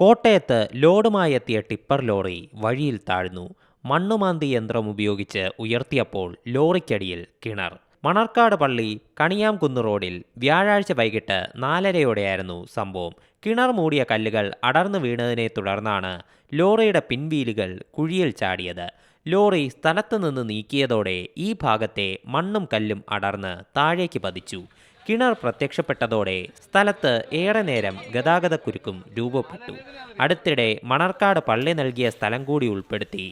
കോട്ടയത്ത് ലോഡുമായി എത്തിയ tipper lorry വഴിയിൽ താഴ്ന്നു. മണ്ണുമാന്തി യന്ത്രം ഉപയോഗിച്ച് ഉയർത്തിയപ്പോൾ ലോറിക്കടിയിൽ കിണർ. മണർക്കാട് പള്ളി കണിയാംകുന്ന് റോഡിൽ വ്യാഴാഴ്ച വൈകിട്ട് നാലരയോടെയായിരുന്നു സംഭവം. കിണർ മൂടിയ കല്ലുകൾ അടർന്നു വീണതിനെ തുടർന്നാണ് ലോറിയുടെ പിൻവീലുകൾ കുഴിയിൽ ചാടിയത്. ലോറി സ്ഥലത്തുനിന്ന് നീക്കിയതോടെ ഈ ഭാഗത്തെ മണ്ണും കല്ലും അടർന്ന് താഴേക്ക് പതിച്ചു. കിണർ പ്രത്യക്ഷപ്പെട്ടതോടെ സ്ഥലത്ത് ഏറെ നേരം ഗതാഗതക്കുരുക്കും രൂപപ്പെട്ടു. അടുത്തിടെ മണർക്കാട് പള്ളി നൽകിയ സ്ഥലം കൂടി ഉൾപ്പെടുത്തി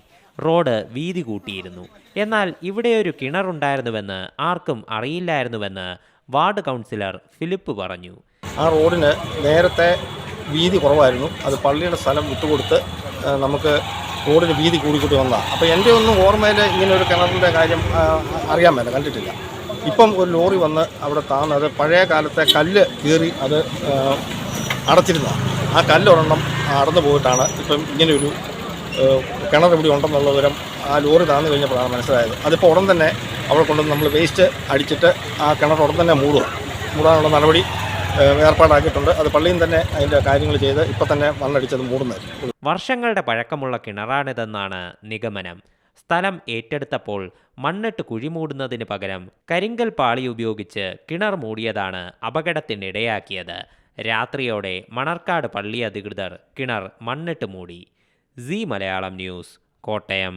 റോഡ് വീതി കൂട്ടിയിരുന്നു. എന്നാൽ ഇവിടെ ഒരു കിണറുണ്ടായിരുന്നുവെന്ന് ആർക്കും അറിയില്ലായിരുന്നുവെന്ന് വാർഡ് കൗൺസിലർ ഫിലിപ്പ് പറഞ്ഞു. ആ റോഡിന് നേരത്തെ വീതി കുറവായിരുന്നു. അത് പള്ളിയുടെ സ്ഥലം വിട്ടുകൊടുത്ത് നമുക്ക് റോഡിന് വീതി കൂടിക്കൂട്ടി വന്നതാണ് അപ്പോൾ എന്റെ ഒന്നും ഓർമ്മയിൽ ഇങ്ങനെ ഒരു കിണറിന്റെ കാര്യം അറിയാൻ മേല കണ്ടിട്ടില്ല. ഇപ്പം ഒരു ലോറി വന്ന് അവിടെ താന്നത് പഴയ കാലത്തെ കല്ല് കീറി അത് അടച്ചിരുന്നതാണ് ആ കല്ലൊരെണ്ണം അടന്നു പോയിട്ടാണ് ഇപ്പം ഇങ്ങനെയൊരു കിണർ ഇവിടെ ഉണ്ടെന്നുള്ള വിവരം ആ ലോറി താന്നു കഴിഞ്ഞപ്പോഴാണ് മനസ്സിലായത്. അതിപ്പോൾ ഉടൻ തന്നെ അവിടെ കൊണ്ടുവന്ന് നമ്മൾ വേസ്റ്റ് അടിച്ചിട്ട് ആ കിണർ ഉടൻ തന്നെ മൂടുക മൂടാനുള്ള നടപടി ഏർപ്പാടാക്കിയിട്ടുണ്ട്. അത് പള്ളിയും തന്നെ അതിന്റെ കാര്യങ്ങൾ ചെയ്ത് ഇപ്പം തന്നെ മണ്ണടിച്ചത് മൂടുന്നതായിരിക്കും വർഷങ്ങളുടെ പഴക്കമുള്ള കിണറാണിതെന്നാണ് നിഗമനം. സ്ഥലം ഏറ്റെടുത്തപ്പോൾ മണ്ണിട്ട് കുഴിമൂടുന്നതിന് പകരം കരിങ്കൽ പാളി ഉപയോഗിച്ച് കിണർ മൂടിയതാണ് അപകടത്തിനിടയാക്കിയത് രാത്രിയോടെ മണർക്കാട് പള്ളി അധികൃതർ കിണർ മണ്ണിട്ട് മൂടി. C Malayalam news Kottayam.